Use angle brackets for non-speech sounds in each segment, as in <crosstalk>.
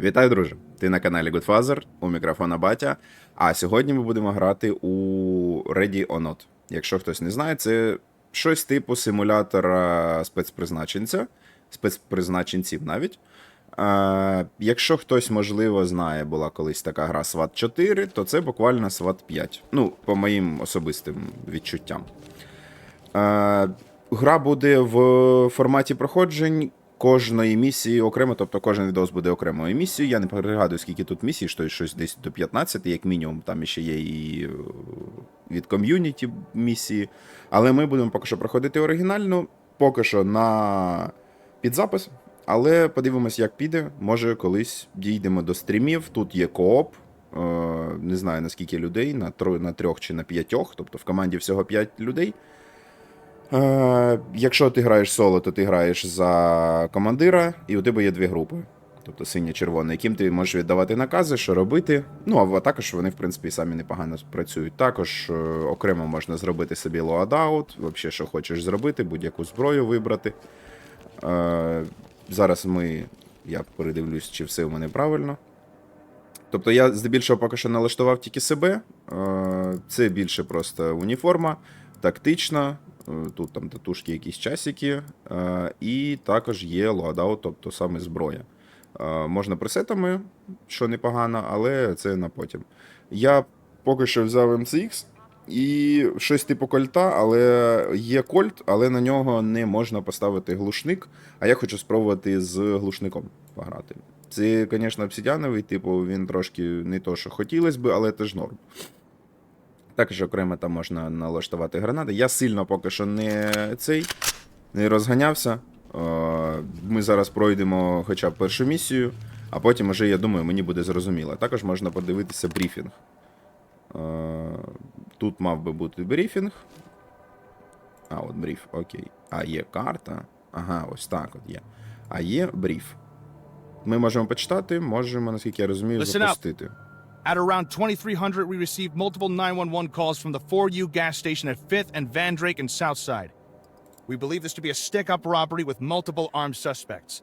Вітаю, друже! Ти на каналі Godfather, у мікрофона Батя. А сьогодні ми будемо грати у Ready or Not. Якщо хтось не знає, це щось типу симулятора спецпризначенця, спецпризначенців навіть. Е, якщо хтось, можливо, знає, була колись така гра SWAT 4, то це буквально SWAT 5. Ну, по моїм особистим відчуттям. Е, гра буде в форматі проходжень кожної місії окремо, тобто кожен відос буде окремою місією. Я не пригадую, скільки тут місій, що щось десь до 15, як мінімум, там ще є і е, від ком'юніті місії. Але ми будемо поки що проходити оригінально, поки що на підзапис. Але подивимось, як піде. Може, колись дійдемо до стрімів. Тут є кооп. Е, Не знаю наскільки людей, на трьох чи на п'ятьох, тобто в команді всього п'ять людей. Е, якщо ти граєш соло, то ти граєш за командира, і у тебе є дві групи. Тобто синя червона, яким ти можеш віддавати накази, що робити. Ну, а також вони, в принципі, самі непогано працюють. Також е, окремо можна зробити собі лоадаут, взагалі, що хочеш зробити, будь-яку зброю вибрати. Е, зараз ми. Я передивлюсь, чи все у мене правильно. Тобто я здебільшого поки що налаштував тільки себе. Е, Це більше просто уніформа, тактична. е, Тут там татушки, якісь часики. е, І також є лоадаут, тобто саме зброя. Е, Можна пресетами, що непогано, але це на потім. Я поки що взяв MCX і щось типу кольта, але є кольт, але на нього не можна поставити глушник. А я хочу спробувати з глушником пограти. Це, звісно, обсидіановий, типу, він трошки не то, що хотілося би, але теж норм. Також окремо там можна налаштувати гранати. Я сильно поки що не цей не розганявся. Е, Ми зараз пройдемо хоча б першу місію, а потім вже, я думаю, мені буде зрозуміло. Також можна подивитися брифінг. Е, Тут мав би бути брифінг. А, от бриф, окей. А є карта. Ага, ось так от є. А є бриф. Ми можемо почитати, можемо, наскільки я розумію, запустити. At around 2300, we received multiple 911 calls from the 4U gas station at 5th and Van Drake and Southside. We believe this to be a stick up robbery with multiple armed suspects.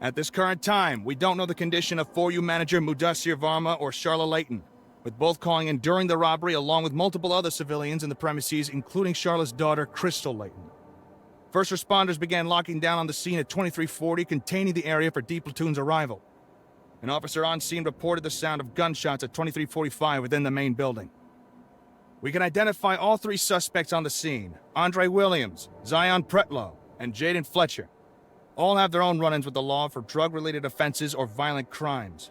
At this current time, we don't know the condition of 4U manager Mudassir Varma or Charla Layton, with both calling in during the robbery along with multiple other civilians in the premises, including Charla's daughter, Crystal Layton. First responders began locking down on the scene at 2340, containing the area for D Platoon's arrival. An officer on scene reported the sound of gunshots at 2345 within the main building. We can identify all three suspects on the scene Andre Williams, Zion Pretlow, and Jaden Fletcher. All have their own run ins with the law for drug related offenses or violent crimes.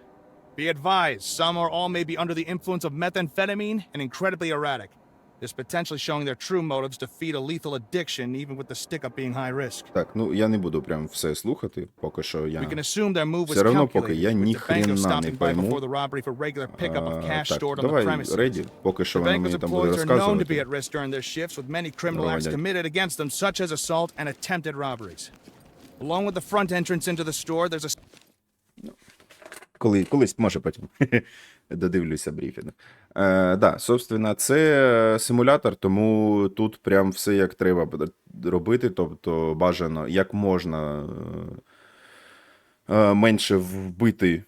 Be advised, some or all may be under the influence of methamphetamine and incredibly erratic. This potentially showing their true motives to feed a lethal addiction, even with the stick up being high risk. Так, ну я не буду прям все слухати, поки що я. We can assume their move was Все равно поки calculated, я ні with the bankers хрена не stopping by пойму. before the robbery for regular pickup of А, cash так, stored on the давай premises. реді, поки що The воно bankers' мені там буде employees are known to be розказувати. at risk during their shifts with many criminal Давай, acts дядь. committed against them, such as assault and attempted robberies. Along with the front entrance into the store, there's a Коли, колись, може потім додивлюся брифінг. Е, да, собственно, це симулятор, тому тут прям все як треба робити. Тобто бажано як можна е, е, менше вбити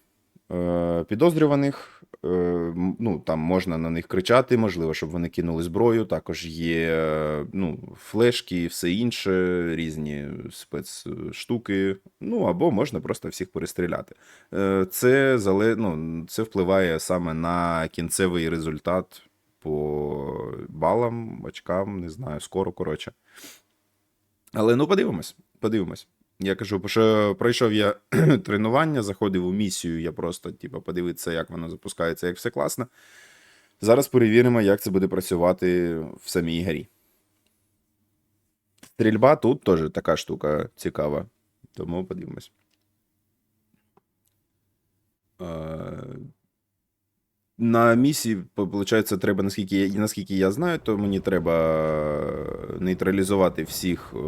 е, підозрюваних. Е, ну, там можна на них кричати, можливо, щоб вони кинули зброю. Також є ну, флешки і все інше, різні спецштуки. Ну, або можна просто всіх перестріляти. Е, Це, зале... ну, це впливає саме на кінцевий результат по балам, очкам, не знаю, скоро, коротше. Але ну подивимось, подивимось. Я кажу, що пройшов я <clears throat> тренування, заходив у місію, я просто, типу, подивитися, як воно запускається, як все класно. Зараз перевіримо, як це буде працювати в самій грі. Стрільба тут теж така штука цікава. Тому подивимось. На місії, виходить, треба, наскільки наскільки я знаю, то мені треба нейтралізувати всіх е,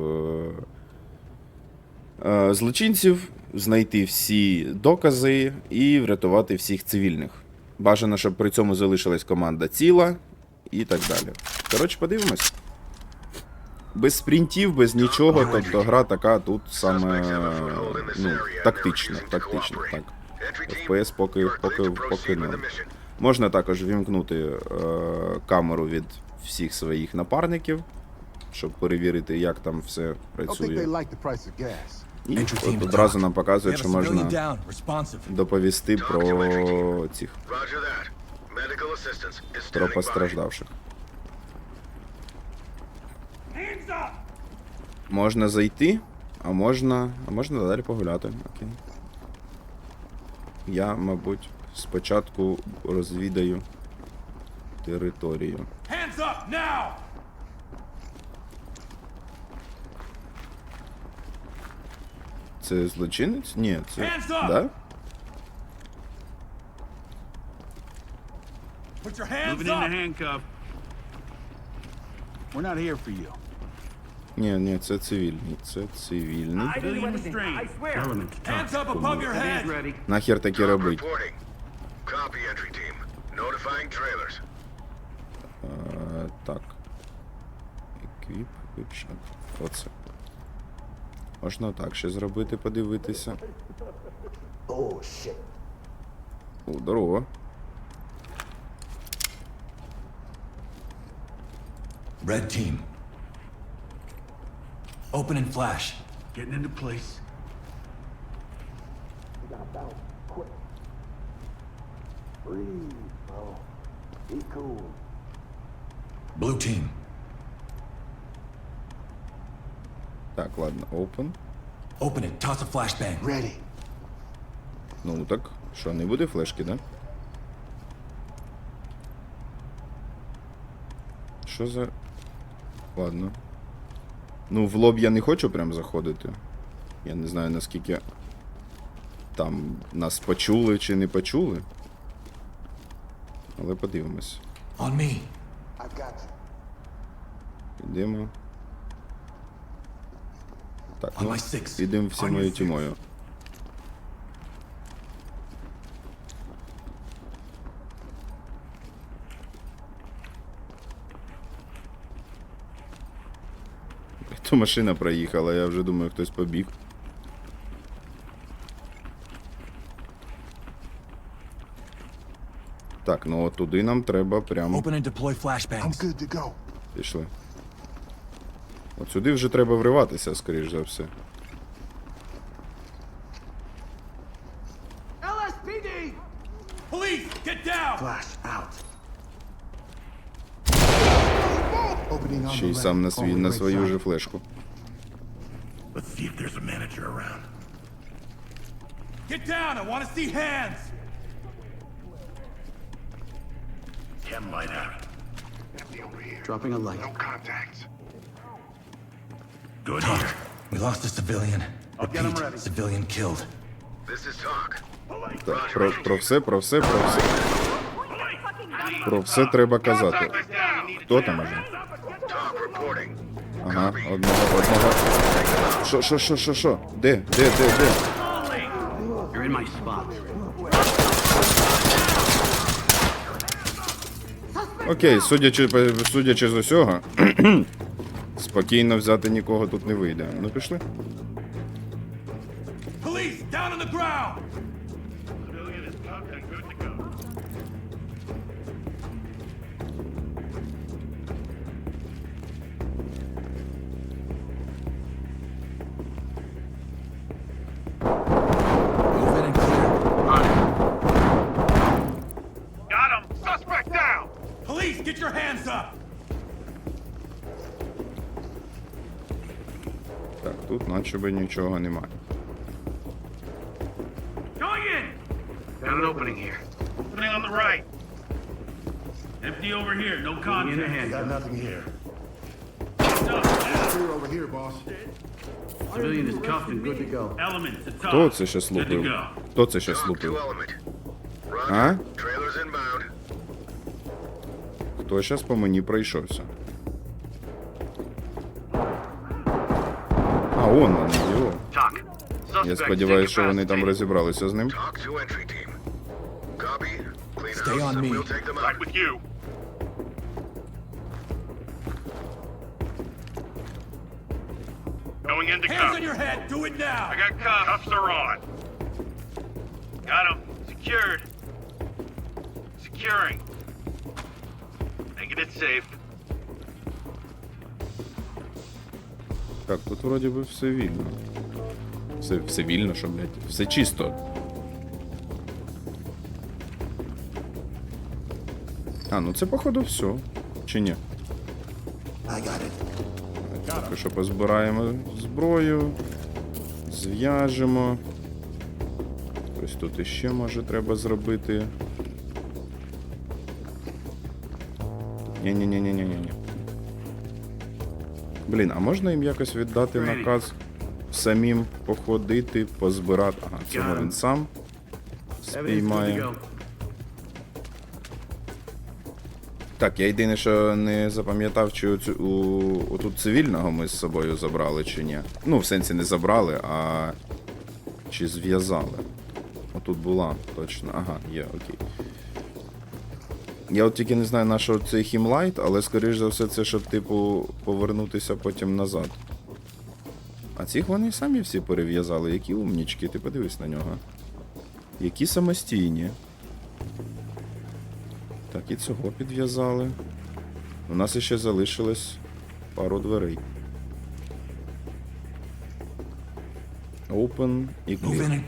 злочинців, знайти всі докази і врятувати всіх цивільних. Бажано, щоб при цьому залишилась команда ціла і так далі. Коротше, подивимось. Без спринтів, без нічого, тобто гра така тут саме ну, тактична, тактична, так. FPS поки, поки, поки ноль. Можна також вімкнути е, камеру від всіх своїх напарників, щоб перевірити, як там все працює. І от одразу нам показує, що можна доповісти про цих про постраждавших. Можна зайти, а можна. А можна далі погуляти. Окей. Я, мабуть, спочатку розвідаю територію. Hands up now! Це злочинець? Ні, це. Hands up! Да? Put your hands Moving into up! handcuff. We're not here for you. Ні, ні, це цивільний. Це цивільний. Civilian restraint. Element to Hands up above your Hands head! ready. Нахер таке Talk робить? reporting. Copy entry team. Notifying trailers. Е, так. Еквіп, випшак. Оце. Можна так ще зробити, подивитися. Oh. О, здорово. Red team. Open and flash. Getting into place. Breathe, bro. Be cool. Blue team. Так, ладно, open. Open it. Toss a flashbang. Ready. Ну так, що, не буде флешки, да? Що за. Ладно. Ну, в лоб я не хочу прям заходити. Я не знаю наскільки там нас почули чи не почули. Але подивимось. On me. I got you. Йдемо. Так, ну, On всі тімою. То машина проїхала, я вже думаю, хтось побіг. Так, ну от туди нам треба прямо. Open and deploy I'm flashbangs. good to go. Пішли. От сюди вже треба вриватися, скоріш за все. LSPD! Police, get down! Flash out. Opening on Ще the й сам на, left. свій, Only на right свою side. же флешку. Let's see if there's a manager around. Get down! I want to see hands! Chem light out. Dropping a light. Good Talk. here. We lost a civilian. I'll get 'em Repeat, ready. Civilian killed. This is talk. Так, про, про все, про все, про все. Про все треба казати. Хто там уже? Ага, одного, одного. Що, що, що, що, що? Де, де, де, де? Окей, судячи, судячи з усього, спокійно взяти нікого тут не вийде. Ну пішли. Police, down on the ground! Так, тут наче би нічого немає. Going in. Got an opening here. Opening on the right. Empty over here. No contact. Got nothing here. No. Clear over here, boss. Civilian is cuffed and good to go. Elements to talk. Хто це щас Good to лупив? go. Хто це щас Talk to лупив? element. Roger. А? Trailers inbound. Хто щас по мені пройшовся? А, он він, його. Talk. Я сподіваюся, що вони там розібралися з ним. Talk to entry team. Copy. Clean Stay house on and me. we'll take them Right out. with you. Going into Hands on your head! Do it now! I got cuffs. Cuffs are on. Got him. Secured. Securing. Making it safe. Так, тут вроді би все вільно. Все, все вільно, що, блядь, все чисто. А, ну це походу все. Чи ні? Поки що позбираємо зброю, зв'яжемо. Ось тут іще може треба зробити. Ні-ні-ні-ні-ні-ні. Блін, а можна їм якось віддати наказ самим походити, позбирати. Ага, цього він сам спіймає. Так, я єдине, що не запам'ятав, чи оцю, у, отут цивільного ми з собою забрали чи ні. Ну, в сенсі не забрали, а чи зв'язали. Отут була, точно. Ага, є, окей. Я от тільки не знаю, на що цей хімлайт, але скоріш за все, це щоб, типу, повернутися потім назад. А цих вони самі всі перев'язали, які умнічки, ти подивись на нього. Які самостійні. Так, і цього підв'язали. У нас іще залишилось пару дверей. Open і clear.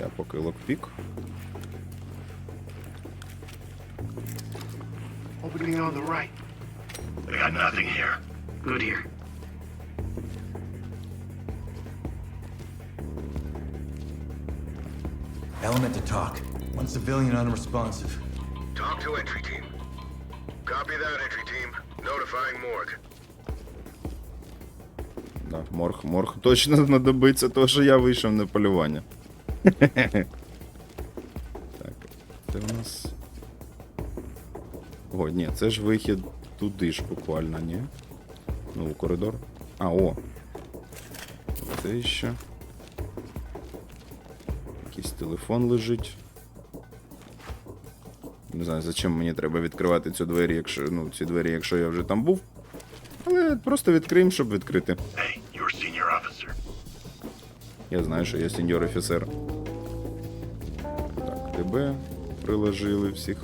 Я поки локпік. Opening on the right. We got nothing here. Good here. Element to talk. One civilian unresponsive. Talk to entry team. Copy that, entry team. Notifying morgue. Да, морг, морг точно знадобиться, тому що я вийшов на полювання. О, ні, це ж вихід туди ж буквально, ні? Ну, у коридор. А, о. Це ще. Якийсь телефон лежить. Не знаю, зачем мені треба відкривати цю двері, якщо. Ну, ці двері, якщо я вже там був. Але просто відкриємо, щоб відкрити. Hey, you're senior officer. Я знаю, що я сеньор офіцер. Так, тебе приложили всіх.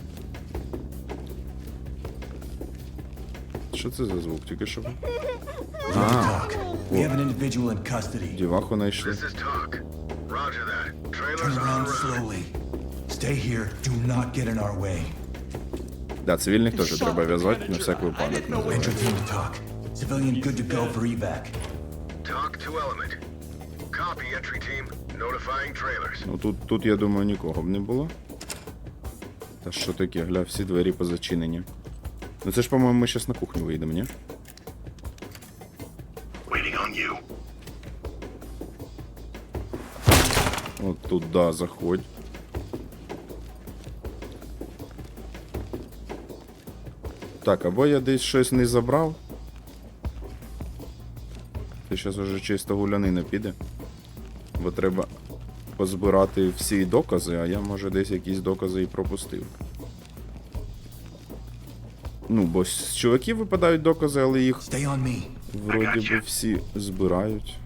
Що це за звук? Тільки що. Need to talk. We have an individual in custody. Діваху знайшли. Да, цивільних теж треба в'язати на всяк випадок. Civilian good to go for evac. Talk to element. Copy, entry team. Notifying trailers. Ну тут, тут, я думаю, нікого б не було. Та що таке, гля, всі двері позачинені. Ну це ж, по-моєму, ми зараз на кухню вийдемо, ні? От туди заходь. Так, або я десь щось не забрав. Це зараз уже чисто гулянина піде. Бо треба позбирати всі докази, а я може десь якісь докази і пропустив. Ну, бо з чуваків випадають докази, але їх вроді би всі збирають.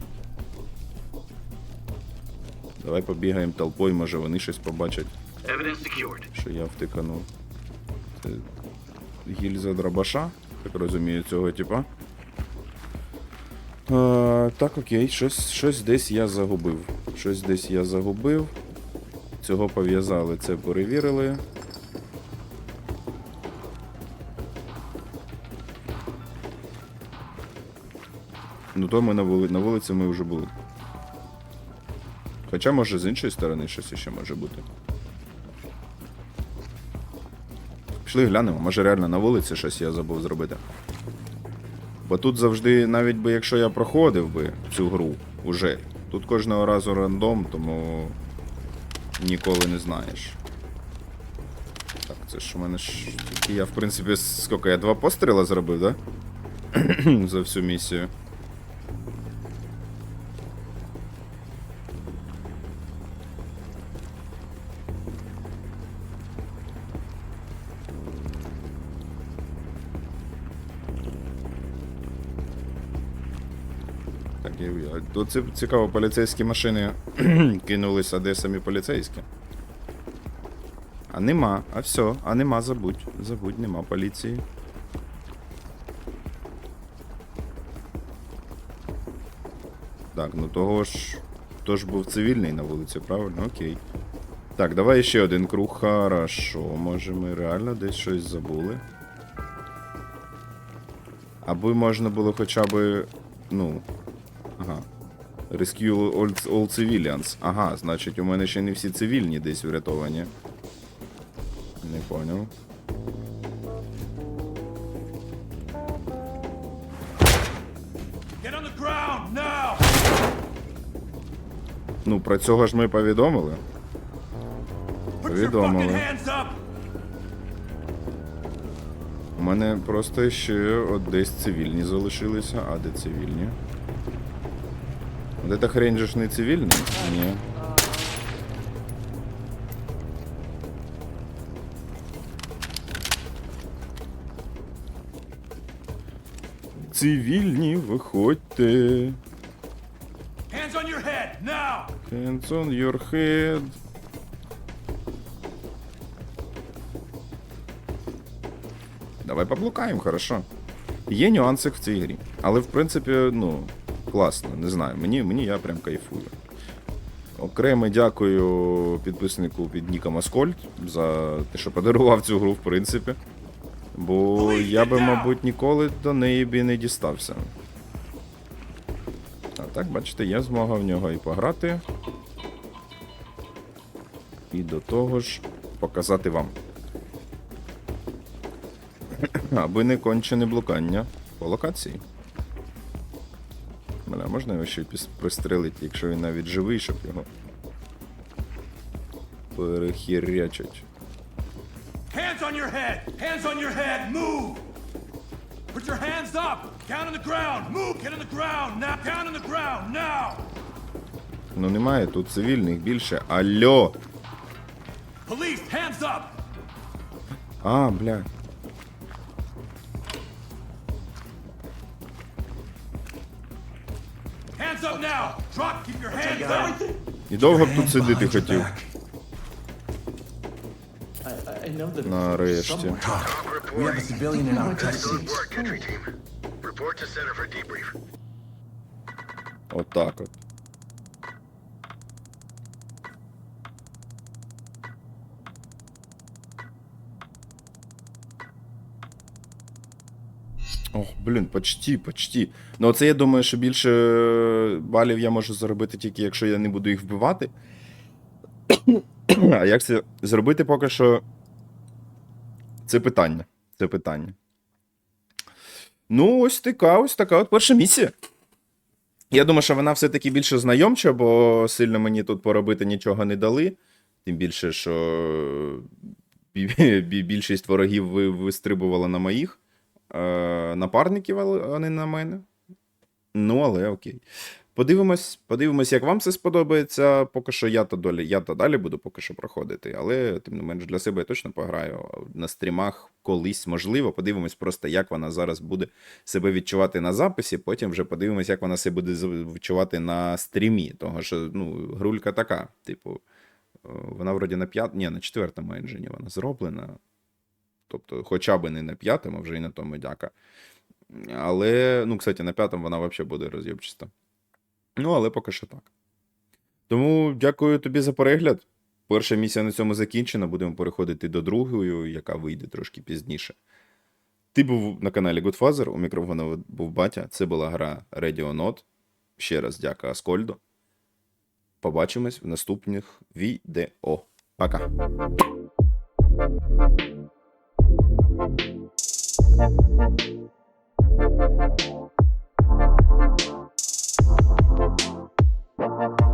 Давай побігаємо толпою, може вони щось побачать, що я втиканув. Це гільза дробаша, так розумію, цього типа. Е, так, окей, щось, щось десь я загубив. Щось десь я загубив. Цього пов'язали, це перевірили. Ну то ми на, вули... на вулиці ми вже були. Хоча, може, з іншої сторони щось ще може бути. Пішли глянемо, може реально на вулиці щось я забув зробити. Бо тут завжди, навіть би якщо я проходив би цю гру уже, тут кожного разу рандом, тому ніколи не знаєш. Так, це ж у мене ж. Я, в принципі, скільки я два постріли зробив, да? <clears throat> За всю місію. Тут цікаво, поліцейські машини <clears throat> кинулись, а де самі поліцейські? А нема, а все, а нема, забудь. Забудь, нема поліції. Так, ну того ж. То ж був цивільний на вулиці, правильно? Окей. Так, давай ще один круг. Хорошо. Може ми реально десь щось забули. Аби можна було хоча б. Ну. Rescue all, all civilians. Ага, значить, у мене ще не всі цивільні десь врятовані. Не поняв. Get on the ground now! Ну, про цього ж ми повідомили. Повідомили. У мене просто ще от десь цивільні залишилися. А де цивільні? От эта хрень же ж не цивільний? Ні. Цивільні, виходьте. Hands on your head now! Hands on your head. Давай поблукаємо, хорошо. Є нюанси в цій грі. Але в принципі, ну, класно, не знаю. Мені, мені я прям кайфую. Окремо дякую підписнику від Ніка Маскольд за те, що подарував цю гру, в принципі. Бо я би, мабуть, ніколи до неї б і не дістався. А так, бачите, є змога в нього і пограти. І до того ж показати вам. Аби не кончене блукання по локації. Бля, можна його ще пристрелити, якщо він навіть живий, щоб його перехірячить. Hands on your head! Hands on your head! Move! Put your hands up! Down on the ground! Move! Get on the ground now! Down on the ground now! Ну немає тут цивільних більше. Алло! Police, hands up! А, бля. І довго б тут сидіти хотів. Нарешті. Отак We have a reporting. civilian in our custody. Excellent work, entry team. Report to center for debrief. Отак от. Ох, блін, почти, почти. Ну, оце я думаю, що більше балів я можу заробити тільки, якщо я не буду їх вбивати. <coughs> А як це зробити поки що. Це питання. Це питання. Ну, ось така, ось така от перша місія. Я думаю, що вона все-таки більше знайомча, бо сильно мені тут поробити нічого не дали. Тим більше, що бі- бі- більшість ворогів вистрибувала на моїх е, напарників, а не на мене. Ну, але окей. Подивимось, подивимось, як вам це сподобається. Поки що я то долі, я то далі буду поки що проходити, але тим не менш для себе я точно пограю на стрімах колись, можливо. Подивимось просто, як вона зараз буде себе відчувати на записі. Потім вже подивимось, як вона себе буде відчувати на стрімі. Того що ну, грулька така, типу, е, вона вроді на п'ят... Ні, на четвертому енджині вона зроблена. Тобто, хоча б не на п'ятому, а вже і на тому дяка. Але, ну, кстати, на п'ятому вона взагалі буде роз'єбчиста. Ну, але поки що так. Тому дякую тобі за перегляд. Перша місія на цьому закінчена. Будемо переходити до другої, яка вийде трошки пізніше. Ти був на каналі Godfather, у мікрофона був батя. Це була гра Radio Not. Ще раз дяка Аскольду. Побачимось в наступних відео. Пока. Thank you.